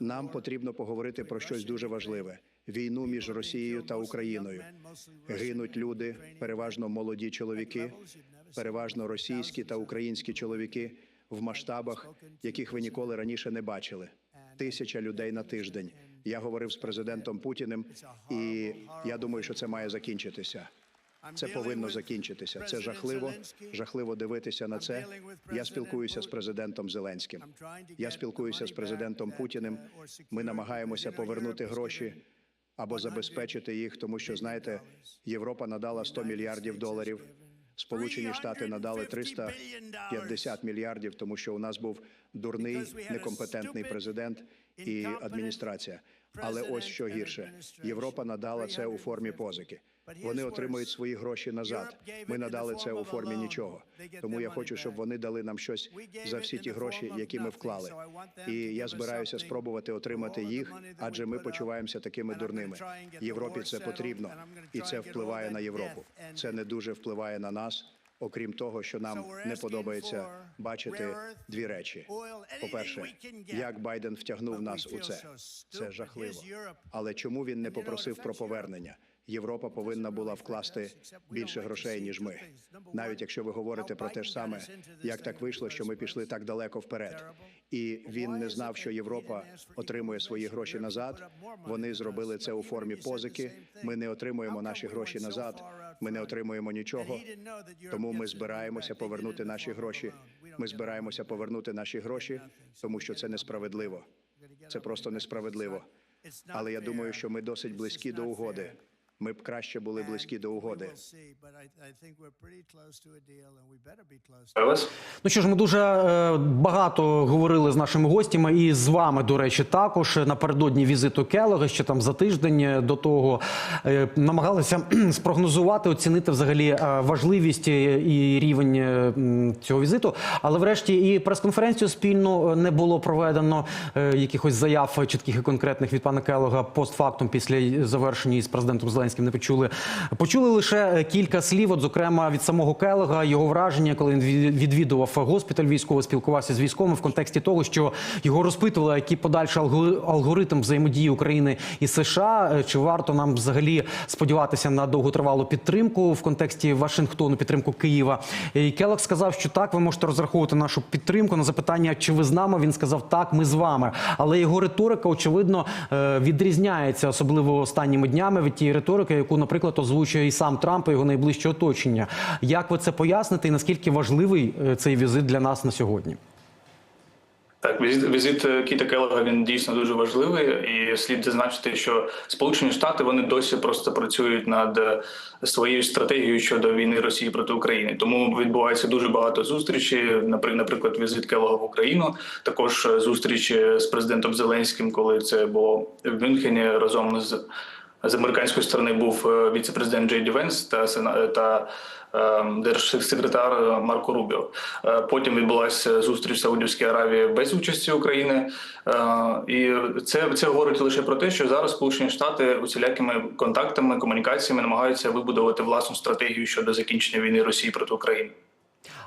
Нам потрібно поговорити про щось дуже важливе: війну між Росією та Україною. Гинуть люди, переважно молоді чоловіки, переважно російські та українські чоловіки в масштабах, яких ви ніколи раніше не бачили. Тисяча людей на тиждень. Я говорив з президентом Путіним, і я думаю, що це має закінчитися. Це повинно закінчитися. Це жахливо. Жахливо дивитися на це. Я спілкуюся з президентом Зеленським. Я спілкуюся з президентом Путіним. Ми намагаємося повернути гроші або забезпечити їх, тому що знаєте, Європа надала 100 мільярдів доларів. Сполучені Штати надали 350 мільярдів, тому що у нас був дурний, некомпетентний президент і адміністрація. Але ось що гірше: Європа надала це у формі позики. Вони отримують свої гроші назад. Ми надали це у формі нічого. Тому я хочу, щоб вони дали нам щось за всі ті гроші, які ми вклали. І я збираюся спробувати отримати їх, адже ми почуваємося такими дурними. Європі це потрібно, і це впливає на Європу. Це не дуже впливає на нас. Окрім того, що нам не подобається бачити дві речі: по-перше, як Байден втягнув нас у це. Це жахливо. Але чому він не попросив про повернення? Європа повинна була вкласти більше грошей ніж ми. Навіть якщо ви говорите про те ж саме, як так вийшло, що ми пішли так далеко вперед, і він не знав, що Європа отримує свої гроші назад. Вони зробили це у формі позики. Ми не отримуємо наші гроші назад. Ми не отримуємо нічого. Тому ми збираємося повернути наші гроші. Ми збираємося повернути наші гроші, тому що це несправедливо. Це просто несправедливо. Але я думаю, що ми досить близькі до угоди. Ми б краще були близькі до угоди. Вас? Ну що ж, ми дуже е, багато говорили з нашими гостями, і з вами, до речі, також напередодні візиту Келога, ще там за тиждень до того е, намагалися спрогнозувати, оцінити взагалі е, важливість і рівень цього візиту. Але врешті і прес-конференцію спільну не було проведено якихось заяв чітких і конкретних від пана Келога постфактум після завершення з президентом Зеленським не почули. Почули лише кілька слів, от зокрема від самого Келога, його враження, коли він відвідував госпіталь військовий, спілкувався з військовими в контексті того, що його розпитували, який подальший алгори- алгоритм взаємодії України і США. Е, Чи варто нам взагалі сподіватися на довготривалу підтримку в контексті Вашингтону, підтримку Києва? І Келог сказав, що так, ви можете розраховувати нашу підтримку. На запитання, чи ви з нами, він сказав, так, ми з вами. Але його риторика, очевидно, е, відрізняється, особливо останніми днями від тієї риторики, яку, наприклад, озвучує і сам Трамп і його найближче оточення. Як ви це поясните, і наскільки важливий е, цей візит для нас на сьогодні? Так, візит, візит е, Кіта Келлога, він дійсно дуже важливий, і слід зазначити, що Сполучені Штати вони досі просто працюють над е, своєю стратегією щодо війни Росії проти України. Тому відбувається дуже багато зустрічей. Напри- Наприклад, візит Келлога в Україну, також зустрічі з президентом Зеленським, коли це було в Мюнхені разом з. З американської сторони був е, віце-президент Джей Ді Венс та сена- та е, держсекретар Марко Рубіо. Е, Потім відбулася зустріч в Саудівській Аравії без участі України. Е, І це, це говорить лише про те, що зараз Сполучені Штати усілякими контактами, комунікаціями намагаються вибудувати власну стратегію щодо закінчення війни Росії проти України.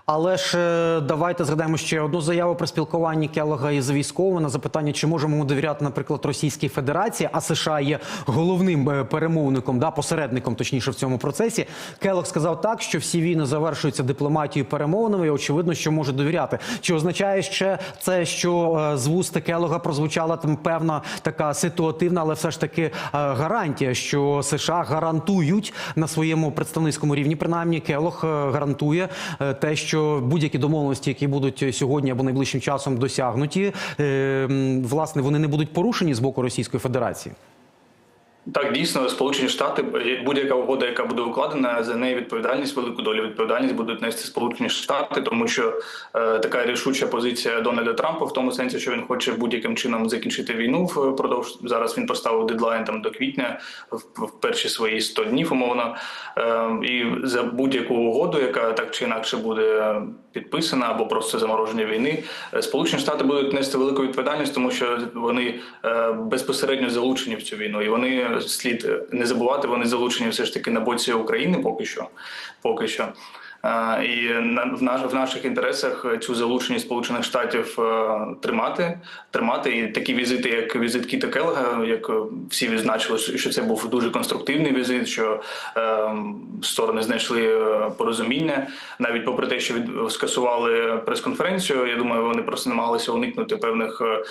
Але ж е, давайте згадаємо ще одну заяву про спілкування Келога із військовими на запитання, чи можемо ми довіряти, наприклад, Російській Федерації, а США є головним е, перемовником, да, посередником, точніше, в цьому процесі. Келог сказав так, що всі війни завершуються дипломатією перемовинами, і очевидно, що може довіряти. Чи означає ще це, що е, з вуст Келога прозвучала там певна така ситуативна, але все ж таки гарантія, що США гарантують на своєму представницькому рівні, принаймні Келог е, гарантує те, що будь-які домовленості, які будуть сьогодні або найближчим часом досягнуті, е, власне, вони не будуть порушені з боку Російської Федерації. Так, дійсно, Сполучені Штати, будь-яка угода, яка буде укладена, за неї відповідальність, велику долю відповідальність будуть нести Сполучені Штати, тому що е, така рішуча позиція Дональда Трампа в тому сенсі, що він хоче будь-яким чином закінчити війну впродовж зараз. Він поставив дедлайн там до квітня, в, в перші свої 100 днів, умовно. Е, і за будь-яку угоду, яка так чи інакше буде підписана або просто замороження війни, е, Сполучені Штати будуть нести велику відповідальність, тому що вони е, безпосередньо залучені в цю війну, і вони слід не забувати, вони залучені все ж таки на боці України поки що. Поки що. Е, І в наш в наших інтересах цю залученість Сполучених Штатів е, тримати, тримати і такі візити, як візит Кіта Келга, як е, всі відзначили, що це був дуже конструктивний візит, що е, сторони знайшли е, порозуміння, навіть попри те, що від скасували прес-конференцію. Я думаю, вони просто намагалися уникнути певних е,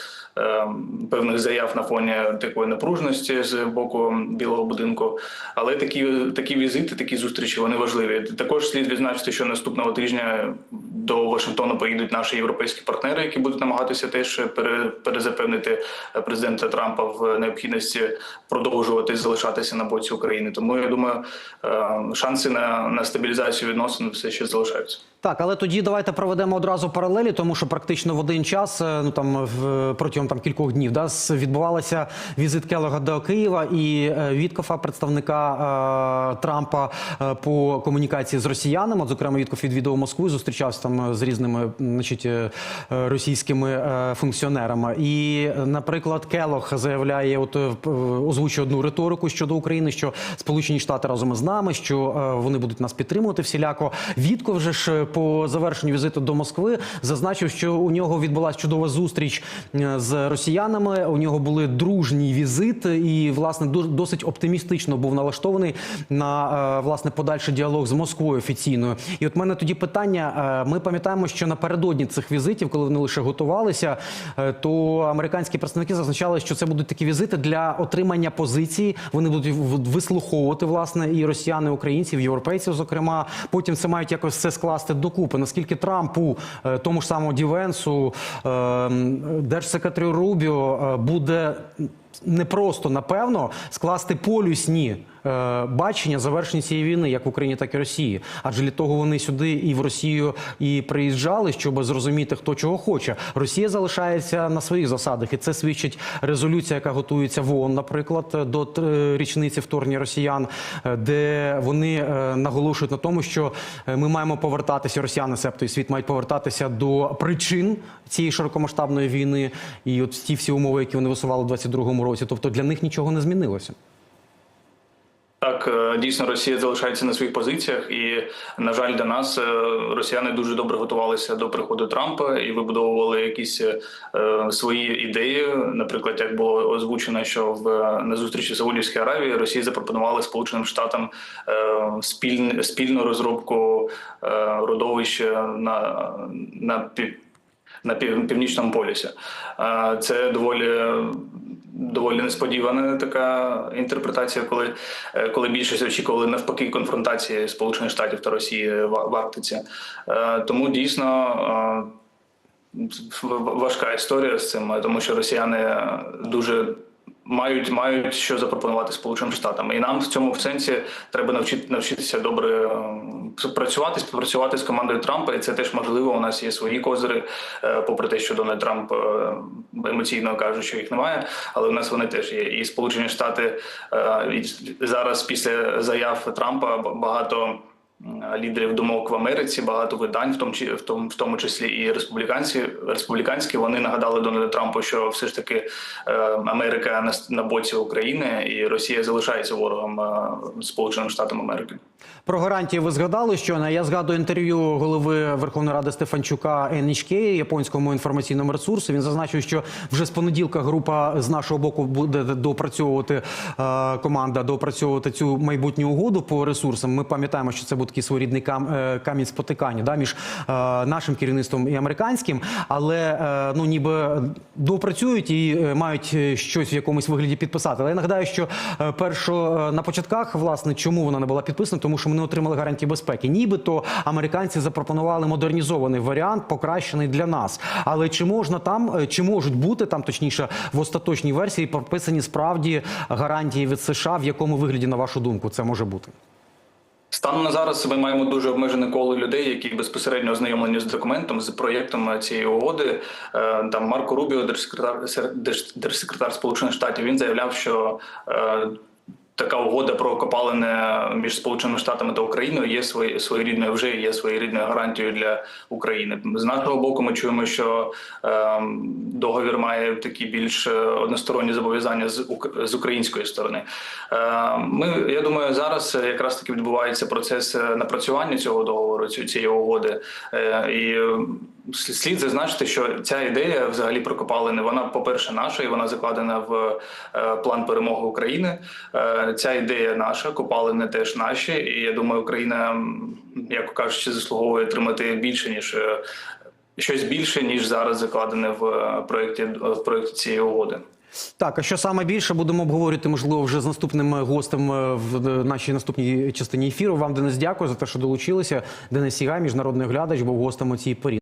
е, певних заяв на фоні такої напруженості з боку Білого будинку. Але такі такі візити, такі зустрічі вони важливі. Також слід відзначити, що наступного тижня до Вашингтону поїдуть наші європейські партнери, які будуть намагатися теж пере, перезапевнити президента Трампа в необхідності продовжувати залишатися на боці України. Тому я думаю, е, шанси на, на стабілізацію відносин все ще залишаються. Так, але тоді давайте проведемо одразу паралелі, тому що практично в один час, е, ну там в протягом там кількох днів, да, відбувалася візит Келога до Києва і е, Віткофа, представника е, Трампа е, по комунікації з росіянами. От, зокрема, Віткоф відвідував Москву, і зустрічався там е, з різними, значить, російськими е, функціонерами. І, наприклад, Келог заявляє, от озвучує одну риторику щодо України, що Сполучені Штати разом із нами, що е, вони будуть нас підтримувати всіляко. Вітков же ж по завершенню візиту до Москви зазначив, що у нього відбулася чудова зустріч е, з росіянами. У нього були дружній візит, і власне до- досить оптимістично був налаштований на е, власне подальший діалог з Москвою офіційною. І от мене тоді питання: е, ми пам'ятаємо, що напередодні цих візитів, коли вони лише готувалися, то американські представники зазначали, що це будуть такі візити для отримання позиції. Вони будуть вислуховувати власне і росіян, і українців, європейців. Зокрема, потім це мають якось все скласти докупи. Наскільки Трампу, е, тому ж самому Дівенсу, е, держсекретарю Рубіо е, буде не просто напевно скласти полюсні е, бачення завершення цієї війни, як в Україні, так і Росії. Адже для того вони сюди і в Росію і приїжджали, щоб зрозуміти, хто чого хоче. Росія залишається на своїх засадах, і це свідчить резолюція, яка готується в ООН, наприклад, до е, річниці вторгнення росіян, е, де вони е, наголошують на тому, що е, ми маємо повертатися, росіяни, себто і світ мають повертатися до причин цієї широкомасштабної війни, і от ті всі умови, які вони висували у 22-му році. Тобто для них нічого не змінилося. Так, е, дійсно, Росія залишається на своїх позиціях, і на жаль, для нас е, росіяни дуже добре готувалися до приходу Трампа і вибудовували якісь е, свої ідеї. Наприклад, як було озвучено, що в на зустрічі Саудівській Аравії Росія запропонувала Сполученим Штатам е, спільн, спільну розробку е, родовища на, на пів, на пів, північному полюсі. Е, Це доволі доволі несподівана така інтерпретація, коли, е, коли більшість очікували навпаки конфронтації Сполучених Штатів та Росії в, Арктиці. Е, Тому дійсно. е, важка історія з цим, тому що росіяни дуже мають мають що запропонувати Сполученим Штатам, і нам в цьому сенсі треба навчити навчитися добре працювати, співпрацювати з командою Трампа, і це теж можливо. У нас є свої козири, е, попри те, що Дональд Трамп е, емоційно каже, що їх немає, але у нас вони теж є. І Сполучені Штати е, зараз після заяв Трампа багато. Лідерів думок в Америці, багато видань, в тому в тому, в тому числі і республіканці, республіканські, вони нагадали Дональду Трампу, що все ж таки е, Америка на, на боці України і Росія залишається ворогом е, Сполученим Штатам Америки. Про гарантії ви згадали щойно. Я згадую інтерв'ю голови Верховної Ради Стефанчука NHK, японському інформаційному ресурсу. Він зазначив, що вже з понеділка група з нашого боку буде допрацьовувати е, команда, допрацьовувати цю майбутню угоду по ресурсам. Ми пам'ятаємо, що це був такий своєрідний е, камінь спотикання да, між е, нашим керівництвом і американським, але е, ну ніби допрацюють і мають щось в якомусь вигляді підписати. Але я нагадаю, що першо на початках, власне, чому вона не була підписана, тому що ми не отримали гарантії безпеки. Нібито американці запропонували модернізований варіант, покращений для нас. Але чи можна там, чи можуть бути там, точніше, в остаточній версії прописані справді гарантії від США, в якому вигляді, на вашу думку, це може бути? Станом на зараз ми маємо дуже обмежене коло людей, які безпосередньо ознайомлені з документом, з проєктом цієї угоди. Е, Там Марко Рубіо, держсекретар держ- держсекретар Сполучених Штатів, він заявляв, що е, така угода про копалини між Сполученими Штатами та Україною є свої, своєрідною вже є своєрідною гарантією для України. З нашого боку, ми чуємо, що е, договір має такі більш е, односторонні зобов'язання з, з української сторони. Е, ми, я думаю, зараз якраз таки відбувається процес е, напрацювання цього договору, цієї угоди. Е, і е, слід зазначити, що ця ідея взагалі про копалини, вона, по-перше, наша, і вона закладена в е, план перемоги України. Е, Ця ідея наша, копалини теж наші. І я думаю, Україна, як кажучи, заслуговує отримати більше ніж е, щось більше, ніж зараз закладене в е, проєкті в проєкті цієї угоди. Так, а що саме більше будемо обговорювати, можливо, вже з наступним гостем е, в е, нашій наступній частині ефіру. Вам, Денис, дякую за те, що долучилися. Денис Сігай, міжнародний оглядач, був гостем у цій порі.